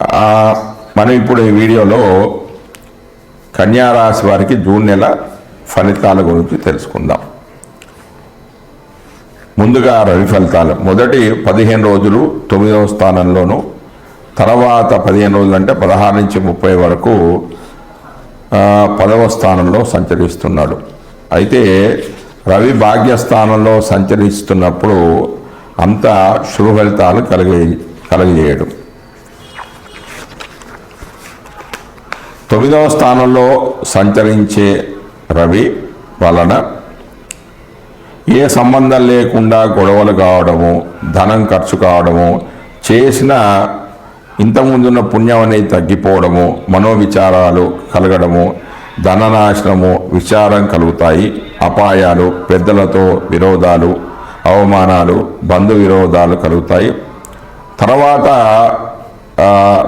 మనం ఇప్పుడు ఈ వీడియోలో కన్యారాశి వారికి జూన్ నెల ఫలితాల గురించి తెలుసుకుందాం. ముందుగా రవి ఫలితాలు. మొదటి పదిహేను రోజులు తొమ్మిదవ స్థానంలోను తర్వాత పదిహేను రోజులు అంటే పదహారు నుంచి ముప్పై వరకు పదవ స్థానంలో సంచరిస్తున్నాడు. అయితే రవి భాగ్యస్థానంలో సంచరిస్తున్నప్పుడు అంత శుభ ఫలితాలు కలిగే కలగజేయడు తొమ్మిదవ స్థానంలో సంచరించే రవి వలన ఏ సంబంధం లేకుండా గొడవలు కావడము ధనం ఖర్చు కావడము చేసిన ఇంతకుముందున్న పుణ్యం అనేది తగ్గిపోవడము మనోవిచారాలు కలగడము ధననాశనము విచారం కలుగుతాయి అపాయాలు పెద్దలతో విరోధాలు అవమానాలు బంధు విరోధాలు కలుగుతాయి. తర్వాత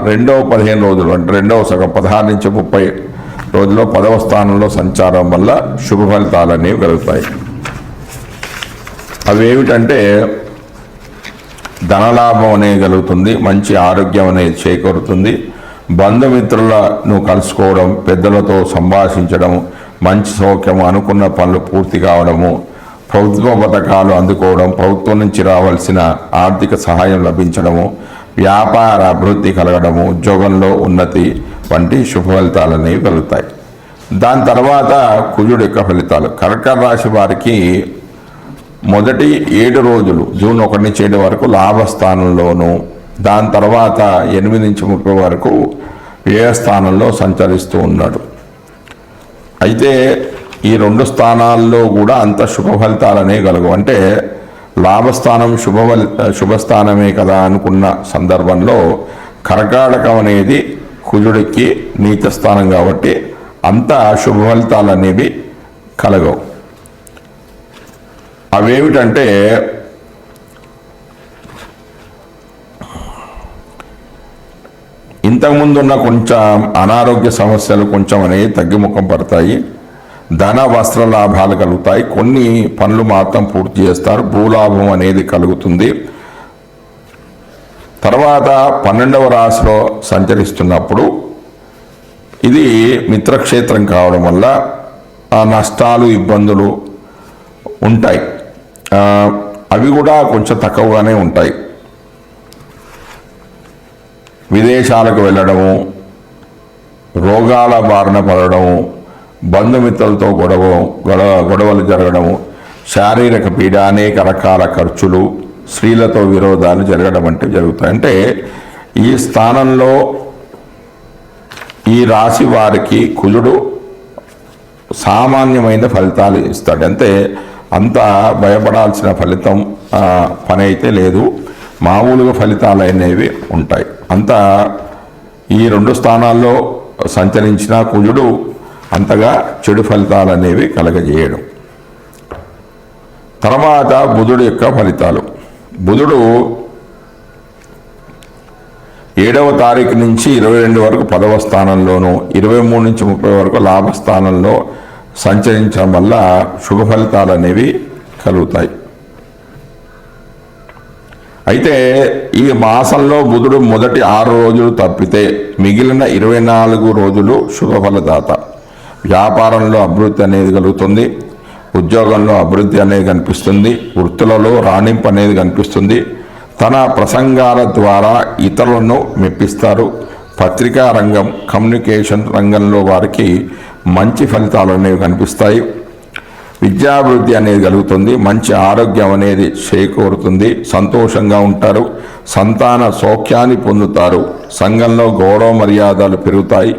రెండవ పదిహేను రోజులు అంటే రెండవ సగం పదహారు నుంచి ముప్పై రోజుల్లో పదవ స్థానంలో సంచారం వల్ల శుభ ఫలితాలు అనేవి కలుగుతాయి. అవి ఏమిటంటే ధనలాభం అనేది కలుగుతుంది మంచి ఆరోగ్యం అనేది చేకూరుతుంది. బంధుమిత్రులను కలుసుకోవడం పెద్దలతో సంభాషించడం మంచి సౌఖ్యం అనుకున్న పనులు పూర్తి కావడము ప్రభుత్వ పథకాలు అందుకోవడం ప్రభుత్వం నుంచి రావాల్సిన ఆర్థిక సహాయం లభించడము వ్యాపార అభివృద్ధి కలగడము ఉద్యోగంలో ఉన్నతి వంటి శుభ ఫలితాలు అనేవి కలుగుతాయి. దాని తర్వాత కుజుడు యొక్క ఫలితాలు. కర్కట రాశి వారికి మొదటి ఏడు రోజులు జూన్ ఒకటి నుంచి ఏడు వరకు లాభస్థానంలోను దాని తర్వాత ఎనిమిది నుంచి ముప్పై వరకు వ్యయస్థానంలో సంచరిస్తూ ఉన్నాడు. అయితే ఈ రెండు స్థానాల్లో కూడా అంత శుభ ఫలితాలనే కలుగు అంటే లాభస్థానం శుభ శుభస్థానమే కదా అనుకున్న సందర్భంలో కర్కాటకం అనేది కుజుడికి నీత స్థానం కాబట్టి అంత శుభ ఫలితాలు అనేవి కలగవు. అవేమిటంటే ఇంతకుముందు ఉన్న కొంచెం అనారోగ్య సమస్యలు కొంచెం అనేవి తగ్గిముఖం పడతాయి. ధన వస్త్ర లాభాలు కలుగుతాయి. కొన్ని పనులు మాత్రం పూర్తి చేస్తారు. భూలాభం అనేది కలుగుతుంది. తర్వాత పన్నెండవ రాశిలో సంచరిస్తున్నప్పుడు ఇది మిత్రక్షేత్రం కావడం వల్ల ఆ నష్టాలు ఇబ్బందులు ఉంటాయి. అవి కూడా కొంచెం తక్కువగానే ఉంటాయి. విదేశాలకు వెళ్ళడము రోగాల బారిన పడడము బంధుమిత్రులతో గొడవ గొడవ గొడవలు జరగడము శారీరక పీడ అనేక రకాల ఖర్చులు స్త్రీలతో విరోధాలు జరగడం వంటివి జరుగుతాయి. అంటే ఈ స్థానంలో ఈ రాశి వారికి కుజుడు సామాన్యమైన ఫలితాలు ఇస్తాడు. అంటే అంత భయపడాల్సిన ఫలితం పని అయితే లేదు. మామూలుగా ఫలితాలు అనేవి ఉంటాయి. అంత ఈ రెండు స్థానాల్లో సంచరించిన కుజుడు అంతగా చెడు ఫలితాలు అనేవి కలగజేయడం. తర్వాత బుధుడు యొక్క ఫలితాలు. బుధుడు ఏడవ తారీఖు నుంచి ఇరవై రెండు వరకు పదవ స్థానంలోను ఇరవై మూడు నుంచి ముప్పై వరకు లాభస్థానంలో సంచరించడం వల్ల శుభ ఫలితాలు అనేవి కలుగుతాయి. అయితే ఈ మాసంలో బుధుడు మొదటి ఆరు రోజులు తప్పితే మిగిలిన ఇరవై నాలుగు రోజులు శుభఫలదాత వ్యాపారంలో అభివృద్ధి అనేది కలుగుతుంది. ఉద్యోగంలో అభివృద్ధి అనేది కనిపిస్తుంది. వృత్తులలో రాణింపు అనేది కనిపిస్తుంది. తన ప్రసంగాల ద్వారా ఇతరులను మెప్పిస్తారు. పత్రికా రంగం కమ్యూనికేషన్ రంగంలో వారికి మంచి ఫలితాలు అనేవి కనిపిస్తాయి. విద్యాభివృద్ధి అనేది కలుగుతుంది. మంచి ఆరోగ్యం అనేది చేకూరుతుంది. సంతోషంగా ఉంటారు. సంతాన సౌఖ్యాన్ని పొందుతారు. సంఘంలో గౌరవ మర్యాదలు పెరుగుతాయి.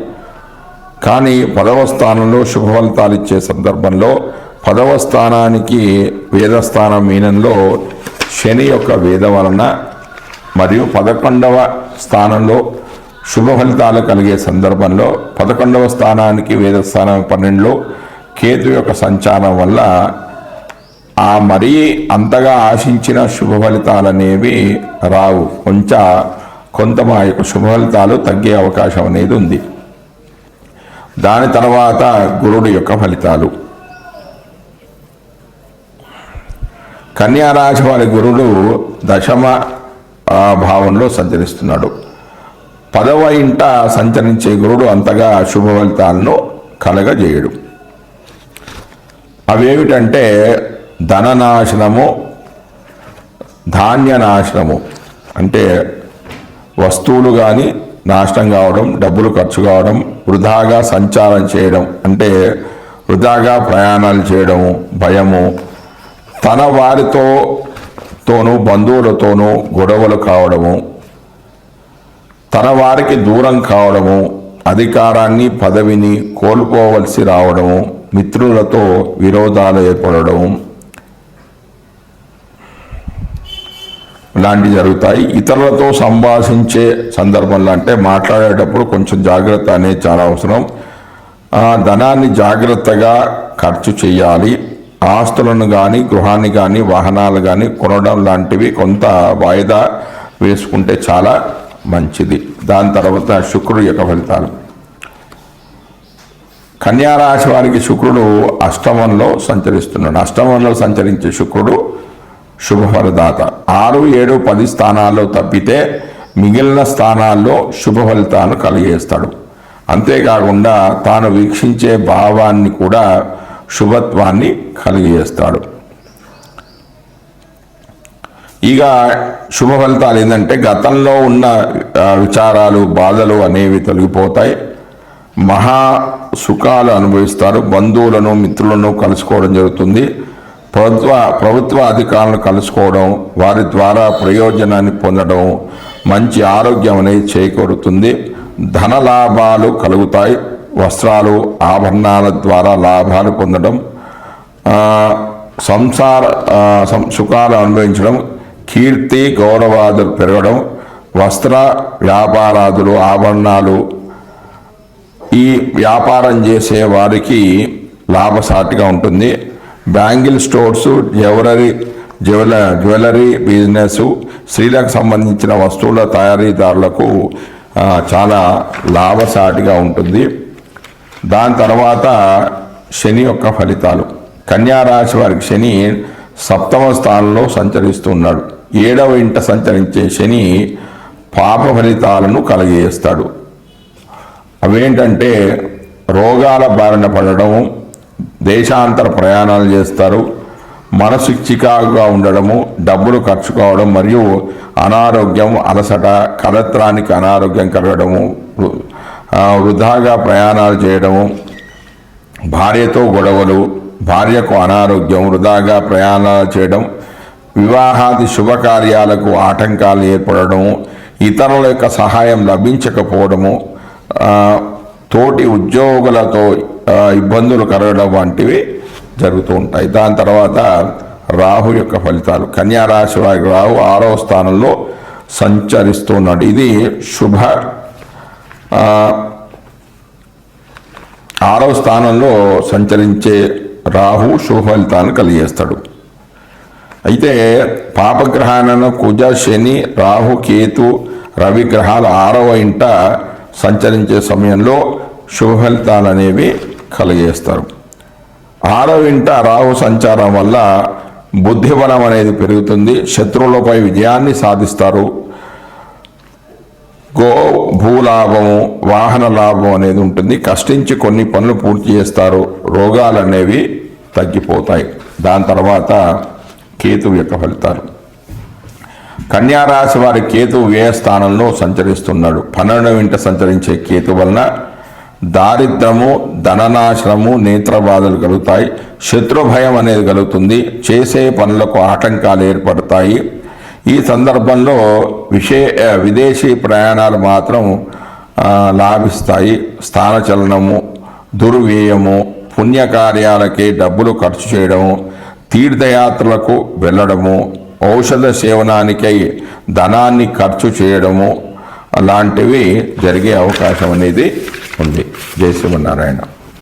కానీ పదవ స్థానంలో శుభ ఫలితాలు ఇచ్చే సందర్భంలో పదవ స్థానానికి వేదస్థానం మీనంలో శని యొక్క వేద వలన మరియు పదకొండవ స్థానంలో శుభ ఫలితాలు కలిగే సందర్భంలో పదకొండవ స్థానానికి వేదస్థానం పన్నెండులో కేతు యొక్క సంచారం వల్ల ఆ మరీ అంతగా ఆశించిన శుభ ఫలితాలు అనేవి రావు. కొంచెం కొంత మా యొక్క శుభ ఫలితాలు తగ్గే అవకాశం అనేది ఉంది. దాని తర్వాత గురుడు యొక్క ఫలితాలు. కన్యారాశి వారి గురుడు దశమ భావంలో సంచరిస్తున్నాడు. పదవ ఇంట సంచరించే గురుడు అంతగా శుభ ఫలితాలను కలగజేయడు. అవేమిటంటే ధననాశనము ధాన్య నాశనము అంటే వస్తువులు కానీ నాశనం కావడం డబ్బులు ఖర్చు కావడం వృధాగా సంచారం చేయడం అంటే వృధాగా ప్రయాణాలు చేయడము భయము. తన వారితో తోనూ బంధువులతోనూ గొడవలు కావడము. తన వారికి దూరం కావడము. అధికారాన్ని పదవిని కోల్పోవలసి రావడము. మిత్రులతో విరోధాలు ఏర్పడడం లాంటివి జరుగుతాయి. ఇతరులతో సంభాషించే సందర్భంలో అంటే మాట్లాడేటప్పుడు కొంచెం జాగ్రత్త అనేది చాలా అవసరం. ధనాన్ని జాగ్రత్తగా ఖర్చు చేయాలి. ఆస్తులను కానీ గృహాన్ని కానీ వాహనాలు కానీ కొనడం లాంటివి కొంత వాయిదా వేసుకుంటే చాలా మంచిది. దాని తర్వాత శుక్రుడు యొక్క ఫలితాలు. కన్యారాశి వారికి శుక్రుడు అష్టమంలో సంచరిస్తున్నాడు. అష్టమంలో సంచరించే శుక్రుడు శుభఫలదాత. ఆరు ఏడు పది స్థానాల్లో తప్పితే మిగిలిన స్థానాల్లో శుభ ఫలితాలు కలిగేస్తాడు. అంతేకాకుండా తాను వీక్షించే భావాన్ని కూడా శుభత్వాన్ని కలిగజేస్తాడు ఇక శుభ ఫలితాలు ఏంటంటే గతంలో ఉన్న విచారాలు బాధలు అనేవి తొలగిపోతాయి. మహా సుఖాలు అనుభవిస్తారు. బంధువులను మిత్రులను కలుసుకోవడం జరుగుతుంది. ప్రభుత్వ ప్రభుత్వ అధికారులను కలుసుకోవడం వారి ద్వారా ప్రయోజనాన్ని పొందడం మంచి ఆరోగ్యం అనేది చేకూరుతుంది. ధన లాభాలు కలుగుతాయి. వస్త్రాలు ఆభరణాల ద్వారా లాభాలు పొందడం సంసార సం- సుఖాలు అనుభవించడం కీర్తి గౌరవాదులు పెరగడం వస్త్ర వ్యాపారాదులు ఆభరణాలు ఈ వ్యాపారం చేసే వారికి లాభసాటిగా ఉంటుంది. Bangle stores jewellery jewel jewellery business స్త్రీలకు సంబంధించిన వస్తువుల తయారీదారులకు చాలా లాభసాటిగా ఉంటుంది. దాని తర్వాత శని యొక్క ఫలితాలు. కన్యారాశి వారికి శని సప్తమ స్థానంలో సంచరిస్తున్నాడు. ఏడవ ఇంట సంచరించే శని పాప ఫలితాలను కలగజేస్తాడు. అవేంటంటే రోగాల బారిన పడడం దేశాంతర ప్రయాణాలు చేస్తారు. మనసు చికాకుగా ఉండడము డబ్బులు ఖర్చు కావడం మరియు అనారోగ్యం అలసట కలత్రానికి అనారోగ్యం కలగడము వృధాగా ప్రయాణాలు చేయడము భార్యతో గొడవలు భార్యకు అనారోగ్యం వృధాగా ప్రయాణాలు చేయడం వివాహాది శుభకార్యాలకు ఆటంకాలు ఏర్పడము ఇతరుల యొక్క సహాయం లభించకపోవడము తోటి ఉద్యోగులతో ఇబ్బందులు కలగడం వంటివి జరుగుతూ ఉంటాయి. దాని తర్వాత రాహు యొక్క ఫలితాలు. కన్యా రాశి వారికి రాహు ఆరవ స్థానంలో సంచరిస్తున్నాడు ఇది శుభ ఆరవ స్థానంలో సంచరించే రాహు శుభ ఫలితాలను కలిగేస్తాడు. అయితే పాపగ్రహాలను కుజ శని రాహు కేతు రవి గ్రహాలు ఆరవ ఇంట సంచరించే సమయంలో శుభ ఫలితాలు అనేవి కలిగేస్తారు ఆరవింట రాహు సంచారం వల్ల బుద్ధిబలం అనేది పెరుగుతుంది. శత్రువులపై విజయాన్ని సాధిస్తారు. గో భూలాభము వాహన లాభం అనేది ఉంటుంది. కష్టించి కొన్ని పనులు పూర్తి చేస్తారు. రోగాలు అనేవి తగ్గిపోతాయి. దాని తర్వాత కేతువు యొక్క ఫలితాలు. కన్యారాశి వారి కేతు వ్యయ స్థానంలో సంచరిస్తున్నాడు. పన్నెండవ ఇంట సంచరించే కేతు వలన దారిద్రము ధననాశనము నేత్రబాధలు కలుగుతాయి. శత్రు భయం అనేది కలుగుతుంది. చేసే పనులకు ఆటంకాలు ఏర్పడతాయి. ఈ సందర్భంలో విషే విదేశీ ప్రయాణాలు మాత్రం లాభిస్తాయి. స్థానచలనము దుర్వ్యయము పుణ్యకార్యాలకి డబ్బులు ఖర్చు చేయడము తీర్థయాత్రలకు వెళ్ళడము ఔషధ సేవనానికై ధనాన్ని ఖర్చు చేయడము అలాంటివి జరిగే అవకాశం అనేది ఉంది జయ శ్రీమన్నారాయణ.